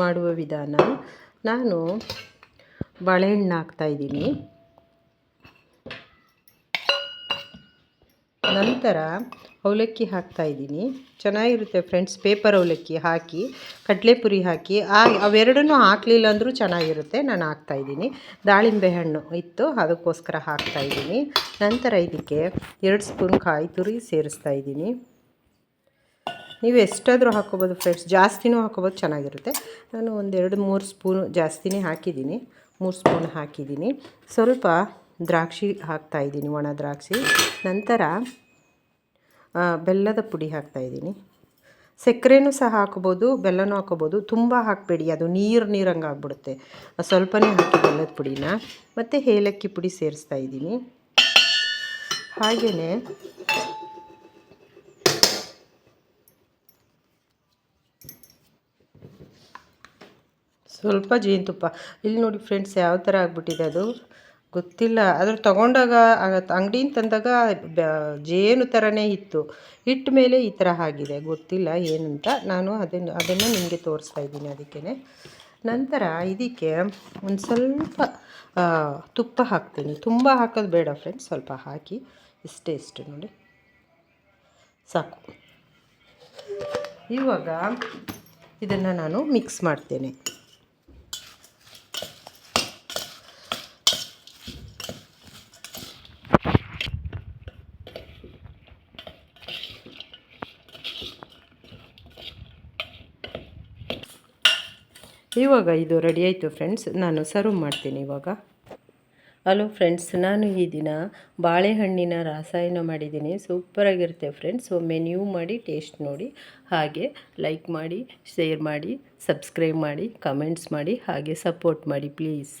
ಮಾಡುವ ವಿಧಾನ. ನಾನು ಬಾಳೆಹಣ್ಣು ಹಾಕ್ತಾಯಿದ್ದೀನಿ ನಂತರ ಅವಲಕ್ಕಿ ಹಾಕ್ತಾಯಿದ್ದೀನಿ ಚೆನ್ನಾಗಿರುತ್ತೆ ಫ್ರೆಂಡ್ಸ್, ಪೇಪರ್ ಅವಲಕ್ಕಿ ಹಾಕಿ, ಕಡಲೆಪುರಿ ಹಾಕಿ, ಆ ಅವೆರಡನ್ನೂ ಹಾಕಲಿಲ್ಲ ಅಂದರೂ ಚೆನ್ನಾಗಿರುತ್ತೆ. ನಾನು ಹಾಕ್ತಾಯಿದ್ದೀನಿ ದಾಳಿಂಬೆ ಹಣ್ಣು ಇತ್ತು, ಅದಕ್ಕೋಸ್ಕರ ಹಾಕ್ತಾಯಿದ್ದೀನಿ ನಂತರ ಇದಕ್ಕೆ ಎರಡು ಸ್ಪೂನ್ ಕಾಯಿ ತುರಿ ಸೇರಿಸ್ತಾ ಇದ್ದೀನಿ. ನೀವು ಎಷ್ಟಾದರೂ ಹಾಕ್ಕೋಬೋದು ಫ್ರೆಂಡ್ಸ್, ಜಾಸ್ತಿನೂ ಹಾಕ್ಕೋಬೋದು, ಚೆನ್ನಾಗಿರುತ್ತೆ. ನಾನು ಒಂದೆರಡು ಮೂರು ಸ್ಪೂನು ಜಾಸ್ತಿನೇ ಹಾಕಿದ್ದೀನಿ. ಮೂರು ಸ್ಪೂನ್ ಹಾಕಿದ್ದೀನಿ. ಸ್ವಲ್ಪ ದ್ರಾಕ್ಷಿ ಹಾಕ್ತಾಯಿದ್ದೀನಿ ಒಣ ದ್ರಾಕ್ಷಿ. ನಂತರ ಬೆಲ್ಲದ ಪುಡಿ ಹಾಕ್ತಾಯಿದ್ದೀನಿ ಸಕ್ಕರೆನೂ ಸಹ ಹಾಕ್ಬೋದು ಬೆಲ್ಲನೂ ಹಾಕೋಬೋದು ತುಂಬ ಹಾಕಬೇಡಿ, ಅದು ನೀರು ನೀರಂಗೆ ಆಗ್ಬಿಡುತ್ತೆ. ಸ್ವಲ್ಪನೇ ಹಾಕಿ ಬೆಲ್ಲದ ಪುಡಿನ. ಮತ್ತು ಏಲಕ್ಕಿ ಪುಡಿ ಸೇರಿಸ್ತಾ ಇದ್ದೀನಿ. ಹಾಗೆಯೇ ಸ್ವಲ್ಪ ಜೇನುತುಪ್ಪ. ಇಲ್ಲಿ ನೋಡಿ ಫ್ರೆಂಡ್ಸ್ ಯಾವ ಥರ ಆಗಿಬಿಟ್ಟಿದೆ ಅದು? ಗೊತ್ತಿಲ್ಲ. ಅದ್ರ ತೊಗೊಂಡಾಗ ಅಂಗಡಿಯಿಂದ ತಂದಾಗ ಜೇನು ಥರನೇ ಇತ್ತು. ಇಟ್ಟ ಮೇಲೆ ಈ ಥರ ಆಗಿದೆ. ಗೊತ್ತಿಲ್ಲ ಏನಂತ. ನಾನು ಅದನ್ನು ಅದನ್ನು ನಿಮಗೆ ತೋರಿಸ್ತಾ ಇದ್ದೀನಿ ಅದಕ್ಕೇ ನಂತರ ಇದಕ್ಕೆ ಒಂದು ಸ್ವಲ್ಪ ತುಪ್ಪ ಹಾಕ್ತೀನಿ. ತುಂಬ ಹಾಕೋದು ಬೇಡ ಫ್ರೆಂಡ್ಸ್. ಸ್ವಲ್ಪ ಹಾಕಿ. ಇಷ್ಟೇ ಇಷ್ಟು ನೋಡಿ. ಸಾಕು. ಇವಾಗ ಇದನ್ನು ನಾನು ಮಿಕ್ಸ್ ಮಾಡ್ತೇನೆ. ಇವಾಗ ಇದು ರೆಡಿ ಆಯಿತು ಫ್ರೆಂಡ್ಸ್ ನಾನು ಸರ್ವ್ ಮಾಡ್ತೀನಿ ಇವಾಗ. ಹಲೋ ಫ್ರೆಂಡ್ಸ್ ನಾನು ಈ ದಿನ ಬಾಳೆಹಣ್ಣಿನ ರಾಸಾಯನ ಮಾಡಿದ್ದೀನಿ. ಸೂಪರಾಗಿರುತ್ತೆ ಫ್ರೆಂಡ್ಸ್ ಒಮ್ಮೆ ನೀವು ಮಾಡಿ ಟೇಸ್ಟ್ ನೋಡಿ, ಹಾಗೆ ಲೈಕ್ ಮಾಡಿ ಶೇರ್ ಮಾಡಿ ಸಬ್ಸ್ಕ್ರೈಬ್ ಮಾಡಿ ಕಮೆಂಟ್ಸ್ ಮಾಡಿ, ಹಾಗೆ ಸಪೋರ್ಟ್ ಮಾಡಿ ಪ್ಲೀಸ್